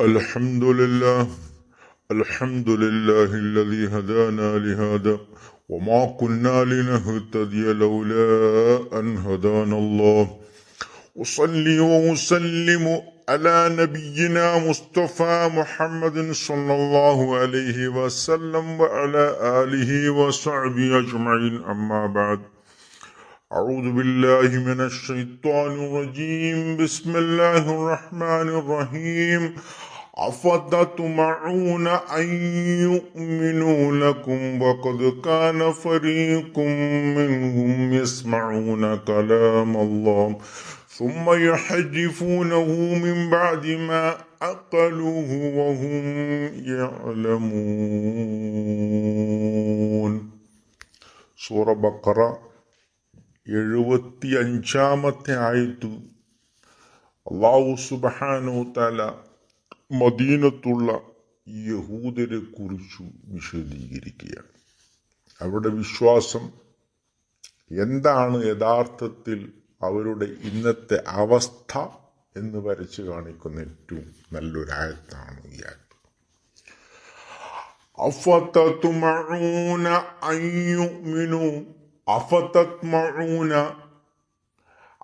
الحمد لله الحمد لله الذي هدانا لهذا وما كنا لنهتدي لولا أن هدانا الله. أصلي وأسلم على نبينا مصطفى محمد صلى الله عليه وسلم وعلى آله وصحبه أجمعين. أما بعد أعوذ بالله من الشيطان الرجيم. بسم الله الرحمن الرحيم. أفتطمعون أن يؤمنوا لكم وقد كان فريق منهم يسمعون كلام الله ثم يحرفونه من بعد ما أقلوه وهم يعلمون സൂറ ബക്കറ എഴുപത്തി അഞ്ചാമത്തെ ആയത്ത് അള്ളാഹു സുബഹാനോ തല മദീനത്തുള്ള യഹൂദരെ കുറിച്ചു വിശദീകരിക്കുകയാണ്. അവരുടെ വിശ്വാസം എന്താണ് യഥാർത്ഥത്തിൽ അവരുടെ ഇന്നത്തെ അവസ്ഥ എന്ന് വരച്ച് കാണിക്കുന്ന ഏറ്റവും നല്ലൊരായത്താണ് ഈ ആയത്ത്.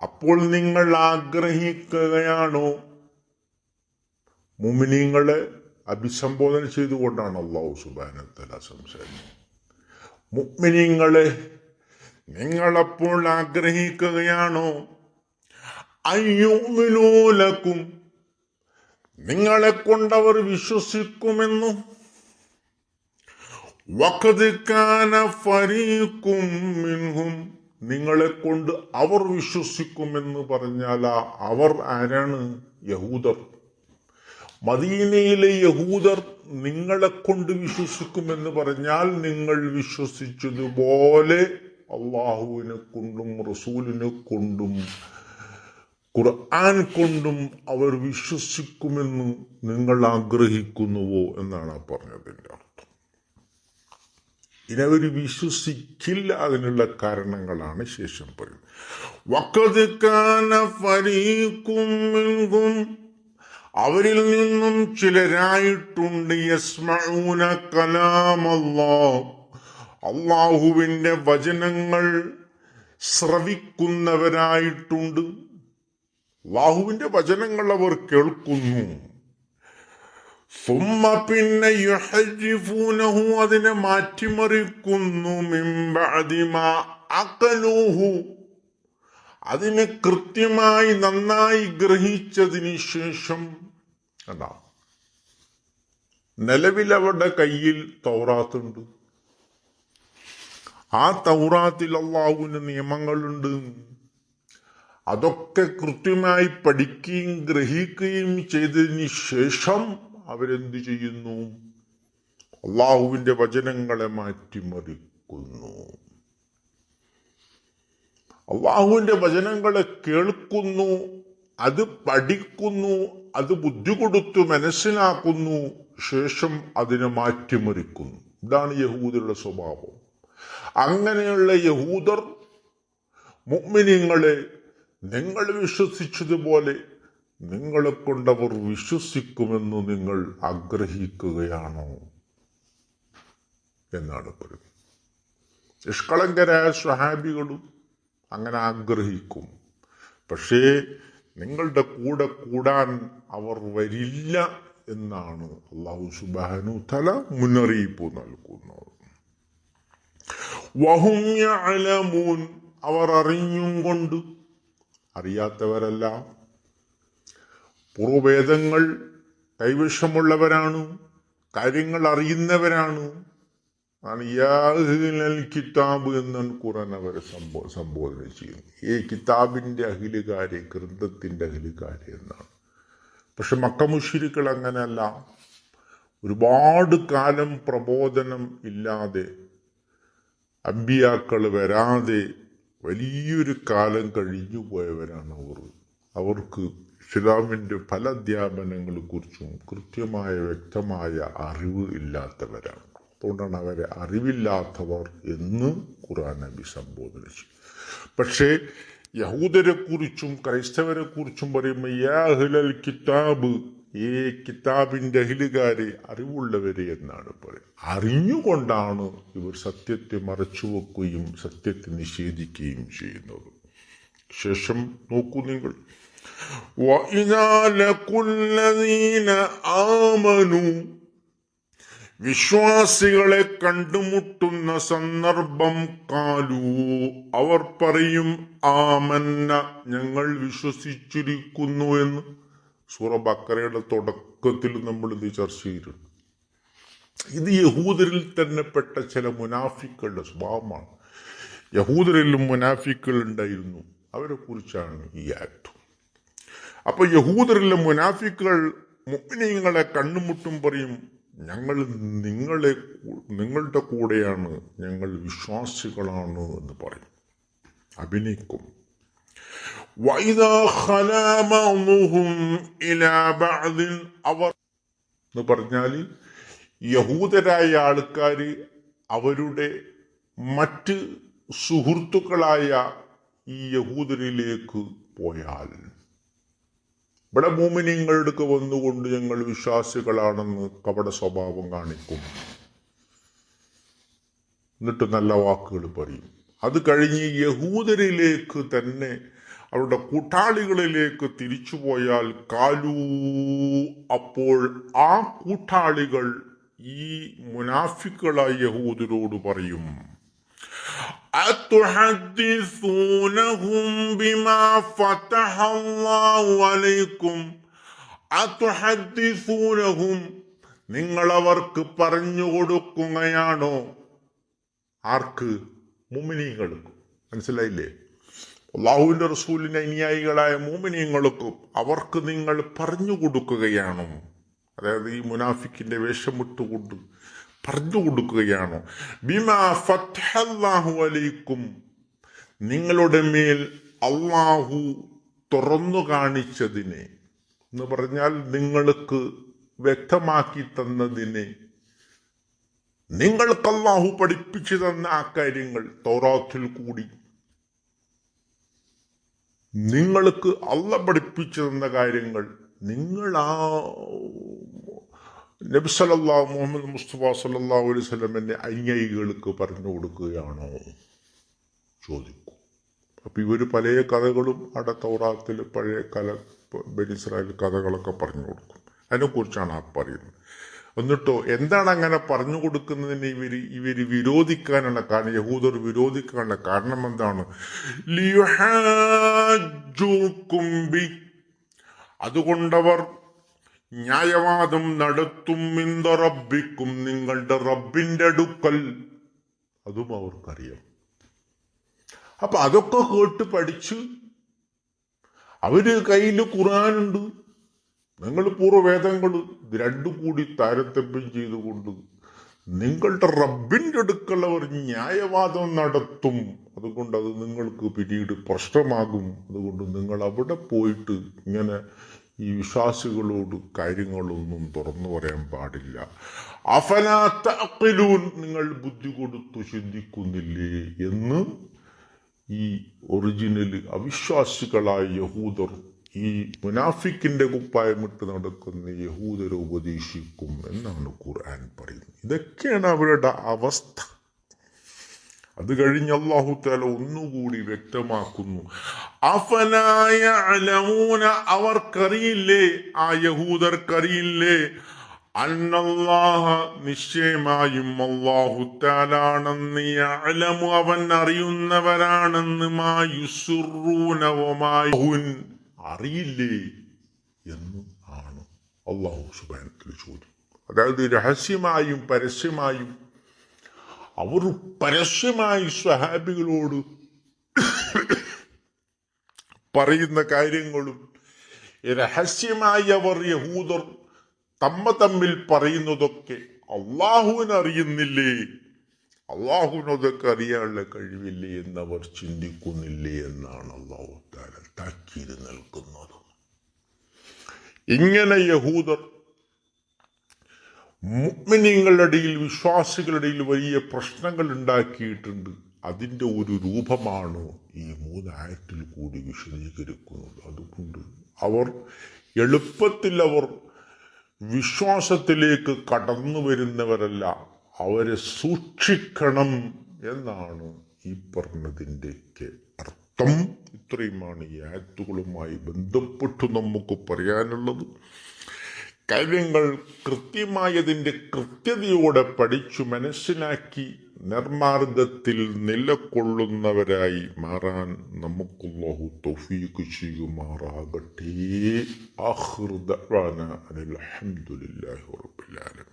അപ്പോൾ നിങ്ങൾ ആഗ്രഹിക്കുകയാണോ? മുമിനിങ്ങളെ അഭിസംബോധന ചെയ്തുകൊണ്ടാണ് അള്ളാഹു സുബാനത്തല സംസാരിക്കുന്നത് മുഗ്മിനിങ്ങളെ നിങ്ങളപ്പോൾ ആഗ്രഹിക്കുകയാണോ? അയ്യുമിനൂലക്കും നിങ്ങളെ കൊണ്ടവർ വിശ്വസിക്കുമെന്നു. വഖദ് കാന ഫരീഖും മിൻഹും. നിങ്ങളെ കൊണ്ട് അവർ വിശ്വസിക്കുമെന്ന് പറഞ്ഞാൽ അവർ ആരാണ്? യഹൂദർ. മദീനയിലെ യഹൂദർ നിങ്ങളെ കൊണ്ട് വിശ്വസിക്കുമെന്ന് പറഞ്ഞാൽ നിങ്ങൾ വിശ്വസിച്ചതുപോലെ അള്ളാഹുവിനെ കൊണ്ടും റസൂലിനെ കൊണ്ടും ഖുർആൻ കൊണ്ടും അവർ വിശ്വസിക്കുമെന്ന് നിങ്ങൾ ആഗ്രഹിക്കുന്നുവോ എന്നാണ് പറഞ്ഞതിന്റെ അർത്ഥം. ഇനവർ വിശ്വസിക്കില്ല അതിനുള്ള കാരണങ്ങളാണ് ശേഷം പറയുന്നത്. കാന അവരിൽ നിന്നും ചിലരായിട്ടുണ്ട്. യസ്മഊന കലാമല്ലാഹ്. അള്ളാഹുവിന്റെ വചനങ്ങൾ ശ്രവിക്കുന്നവരായിട്ടുണ്ട് അള്ളാഹുവിന്റെ വചനങ്ങൾ അവർ കേൾക്കുന്നു. സുമ്മ പിന്നെ അതിനെ മാറ്റിമറിക്കുന്നു. മിമ്പഅദിമ അകലൂഹു അതിനെ കൃത്യമായി നന്നായി ഗ്രഹിച്ചതിന് ശേഷം കണ്ടോ? നിലവിൽ അവരുടെ കയ്യിൽ തൗറാത്തുണ്ട്. ആ തൗറാത്തിൽ അള്ളാഹുവിന് നിയമങ്ങളുണ്ട്. അതൊക്കെ കൃത്യമായി പഠിക്കുകയും ഗ്രഹിക്കുകയും ചെയ്തതിന് ശേഷം അവരെന്തു ചെയ്യുന്നു? അള്ളാഹുവിന്റെ വചനങ്ങളെ മാറ്റിമറിക്കുന്നു. അള്ളാഹുവിന്റെ വചനങ്ങളെ കേൾക്കുന്നു അത് പഠിക്കുന്നു അത് ബുദ്ധി കൊടുത്തു മനസ്സിലാക്കുന്നു ശേഷം അതിനെ മാറ്റിമറിക്കുന്നു. ഇതാണ് യഹൂദരുടെ സ്വഭാവം. അങ്ങനെയുള്ള യഹൂദർ മുഗ്മിനിങ്ങളെ നിങ്ങൾ വിശ്വസിച്ചതുപോലെ നിങ്ങളെ കൊണ്ടവർ വിശ്വസിക്കുമെന്ന് നിങ്ങൾ ആഗ്രഹിക്കുകയാണോ എന്നാണ് പറയുന്നത്. നിഷ്കളങ്കരായ സ്വഹാബികളും അങ്ങനെ ആഗ്രഹിക്കും. പക്ഷേ നിങ്ങളുടെ കൂടെ കൂടാൻ അവർ വരില്ല എന്നാണ് അള്ളാഹു സുബാനു തല മുന്നറിയിപ്പ് നൽകുന്നത്. വഹും അവർ അറിഞ്ഞും കൊണ്ട് അറിയാത്തവരല്ല. പൂർവവേദങ്ങൾ കൈവശമുള്ളവരാണ് കാര്യങ്ങൾ അറിയുന്നവരാണ് കിതാബ് എന്നാണ് ഖുറാൻ അവരെ സംബോ സംബോധന ചെയ്യുന്നത് ഈ കിതാബിന്റെ അഹിലുകാരെ ഗ്രന്ഥത്തിന്റെ അഹിലുകാരെ എന്നാണ്. പക്ഷെ മക്കമുഷിരിക്കൾ അങ്ങനെയല്ല. ഒരുപാട് കാലം പ്രബോധനം ഇല്ലാതെ അമ്പിയാക്കൾ വരാതെ വലിയൊരു കാലം കഴിഞ്ഞു പോയവരാണ് അവർ. അവർക്ക് ഇസ്ലാമിന്റെ പല അധ്യാപനങ്ങളെ കുറിച്ചും കൃത്യമായ വ്യക്തമായ അറിവ് ഇല്ലാത്തവരാണ്. അതുകൊണ്ടാണ് അവരെ അറിവില്ലാത്തവർ എന്ന് ഖുർആൻ നബി സംബോധന ചെയ്യും പക്ഷേ യഹൂദരെ കുറിച്ചും ക്രൈസ്തവരെ കുറിച്ചും പറയുമ്പോൾ യാ അഹ്ലൽ കിതാബ് ഈ കിതാബിൻ്റെ അഹിലുകാരെ അറിവുള്ളവരെ എന്നാണ് പറയുന്നത് അറിഞ്ഞുകൊണ്ടാണ് ഇവർ സത്യത്തെ മറച്ചു വെക്കുകയും സത്യത്തെ നിഷേധിക്കുകയും ചെയ്യുന്നത് ശേഷം നോക്കൂ നിങ്ങൾ وَإِذَا لَقُوا الَّذِينَ آمَنُوا വിശ്വാസികളെ കണ്ടുമുട്ടുന്ന സന്ദർഭം കാലു. അവർ പറയും ആമന്ന ഞങ്ങൾ വിശ്വസിച്ചിരിക്കുന്നു എന്ന്. സൂറ ബക്കറയുടെ തുടക്കത്തിൽ നമ്മൾ ഇത് ചർച്ച ചെയ്തിട്ടുണ്ട്. ഇത് യഹൂദരിൽ തന്നെ പെട്ട ചില മുനാഫിക്കളുടെ സ്വഭാവമാണ്. യഹൂദരിലും മുനാഫിക്കൾ ഉണ്ടായിരുന്നു. അവരെ കുറിച്ചാണ് ഈ ആക്ട്. അപ്പൊ യഹൂദരിലെ മുനാഫിക്കുകൾ മുഗ്നീങ്ങളെ കണ്ണുമുട്ടും പറയും ഞങ്ങൾ നിങ്ങളെ നിങ്ങളുടെ കൂടെയാണ് ഞങ്ങൾ വിശ്വാസികളാണ് എന്ന് പറയും. അഭിനയിക്കും. അവർ എന്ന് പറഞ്ഞാൽ യഹൂദരായ ആൾക്കാർ അവരുടെ മറ്റ് സുഹൃത്തുക്കളായ ഈ യഹൂദരിലേക്ക് പോയാൽ ഇവിടെ മൂമിനിങ്ങളുടെ വന്നുകൊണ്ട് ഞങ്ങൾ വിശ്വാസികളാണെന്ന് കപട സ്വഭാവം കാണിക്കും. എന്നിട്ട് നല്ല വാക്കുകൾ പറയും. അത് കഴിഞ്ഞ് യഹൂദരിലേക്ക് തന്നെ അവരുടെ കൂട്ടാളികളിലേക്ക് തിരിച്ചു പോയാൽ കാലൂ അപ്പോൾ ആ കൂട്ടാളികൾ ഈ മുനാഫിക്കളായ യഹൂദരോട് പറയും. أتحدثونهم بما فتح الله عليكم أتحدثونهم നിങ്ങൾ അവർക്ക് പറഞ്ഞു കൊടുക്കുകയാണോ ആർക്ക് മുമിനീങ്ങൾക്ക് മനസ്സിലായില്ലേ അള്ളാഹുവിന്റെ റസൂലിന്റെ അനുയായികളായ മൂമിനിയങ്ങൾക്കും അവർക്ക് നിങ്ങൾ പറഞ്ഞു കൊടുക്കുകയാണോ അതായത് ഈ മുനാഫിക്കിന്റെ വേഷം വിട്ടുകൊണ്ട് പറഞ്ഞു കൊടുക്കുകയാണ്. ബിമാ നിങ്ങളുടെ മേൽ അള്ളാഹു തുറന്നു കാണിച്ചതിനെ. എന്ന് പറഞ്ഞാൽ നിങ്ങൾക്ക് വ്യക്തമാക്കി തന്നതിനെ. നിങ്ങൾക്ക് അള്ളാഹു പഠിപ്പിച്ചു തന്ന ആ കാര്യങ്ങൾ തോറാത്തിൽ കൂടി. നിങ്ങൾക്ക് അല്ല പഠിപ്പിച്ചു തന്ന കാര്യങ്ങൾ നിങ്ങൾ ആ നബി സല്ലല്ലാഹു മുഹമ്മദ് മുസ്തഫ സല്ലല്ലാഹു അലൈഹി എന്നെ അനുയായികൾക്ക് പറഞ്ഞു കൊടുക്കുകയാണോ? ചോദിക്കും. അപ്പം ഇവർ പല കഥകളും അവിടെ തൗറാത്തിൽ പഴയ കല ബനിസ്രായേൽ കഥകളൊക്കെ പറഞ്ഞു കൊടുക്കും. അതിനെക്കുറിച്ചാണ് ആ പറയുന്നത്. എന്നിട്ടോ എന്താണ് അങ്ങനെ പറഞ്ഞു കൊടുക്കുന്നതിന് ഇവർ ഇവർ വിരോധിക്കാനുള്ള കാരണം യഹൂദർ വിരോധിക്കാനുള്ള കാരണം എന്താണ്? അതുകൊണ്ടവർ ന്യായവാദം നടത്തും ഇന്ത റബ്ബിക്കും നിങ്ങളുടെ റബ്ബിന്റെ അടുക്കൽ. അതും അവർക്കറിയാം. അപ്പൊ അതൊക്കെ കേട്ട് പഠിച്ച് അവർ കയ്യിൽ ഖുറാനുണ്ട് നിങ്ങൾ പൂർവവേദങ്ങൾ രണ്ടു കൂടി താരതമ്യം ചെയ്തുകൊണ്ട് നിങ്ങളുടെ റബ്ബിന്റെ അടുക്കൽ അവർ ന്യായവാദം നടത്തും. അതുകൊണ്ട് അത് നിങ്ങൾക്ക് പിന്നീട് പ്രശ്നമാകും. അതുകൊണ്ട് നിങ്ങൾ അവിടെ പോയിട്ട് ഇങ്ങനെ ഈ വിശ്വാസികളോട് കാര്യങ്ങളൊന്നും തുറന്നു പറയാൻ പാടില്ല. അഫലാത്തൂൻ നിങ്ങൾ ബുദ്ധി കൊടുത്തു ചിന്തിക്കുന്നില്ലേ എന്ന് ഈ ഒറിജിനൽ അവിശ്വാസികളായ യഹൂദർ ഈ മുനാഫിക്കിന്റെ കുപ്പായമിട്ട് നടക്കുന്ന യഹൂദരെ ഉപദേശിക്കും എന്നാണ് ഖുർആൻ പറയുന്നത്. ഇതൊക്കെയാണ് അവരുടെ അവസ്ഥ. അത് കഴിഞ്ഞ് അള്ളാഹു താല ഒന്നുകൂടി വ്യക്തമാക്കുന്നു. അഫലായ അലമൂന അവർക്കറിയില്ലേ? ആ യഹൂദർക്കറിയില്ലേ? അന്നല്ലാഹ നിശ്ചയമായും അള്ളാഹുത്താലാണെന്ന് അലമു അവൻ അറിയുന്നവരാണെന്ന് മായുസുറൂനവമായുൻ അറിയില്ലേ എന്ന് ആണ് അള്ളാഹു സുബാനത്തിൽ ചോദ്യം. അതായത് രഹസ്യമായും പരസ്യമായും അവർ പരസ്യമായി സ്വഹാബികളോട് പറയുന്ന കാര്യങ്ങളും രഹസ്യമായി അവർ യഹൂദർ തമ്മ തമ്മിൽ പറയുന്നതൊക്കെ അള്ളാഹുവിന് അറിയുന്നില്ലേ? അള്ളാഹുവിനതൊക്കെ അറിയാനുള്ള കഴിവില്ലേ എന്നവർ ചിന്തിക്കുന്നില്ലേ എന്നാണ് അള്ളാഹു താല താക്കീത് നിൽക്കുന്നത് ഇങ്ങനെ യഹൂദർ മുഗ്മിനിങ്ങളുടെ ഇടയിൽ വിശ്വാസികളുടെ ഇടയിൽ വലിയ പ്രശ്നങ്ങൾ ഉണ്ടാക്കിയിട്ടുണ്ട്. അതിന്റെ ഒരു രൂപമാണ് ഈ മൂന്നായത്തിൽ കൂടി വിശദീകരിക്കുന്നത്. അതുകൊണ്ട് അവർ എളുപ്പത്തിൽ അവർ വിശ്വാസത്തിലേക്ക് കടന്നു വരുന്നവരല്ല അവരെ സൂക്ഷിക്കണം എന്നാണ് ഈ പറഞ്ഞതിന്റെയൊക്കെ അർത്ഥം. ഇത്രയുമാണ് ഈ ആയത്തുകളുമായി ബന്ധപ്പെട്ട് നമുക്ക് പറയാനുള്ളത്. കാര്യങ്ങൾ കൃത്യമായതിന്റെ കൃത്യതയോടെ പഠിച്ചു മനസ്സിലാക്കി നിർമാർഗത്തിൽ നിലകൊള്ളുന്നവരായി മാറാൻ നമുക്കുള്ളഹു തൗഫീഖ് ചെയ്യുമാറാകട്ടെ. ആഖിർ അലഹമുല്ലാഹി ആലമീൻ.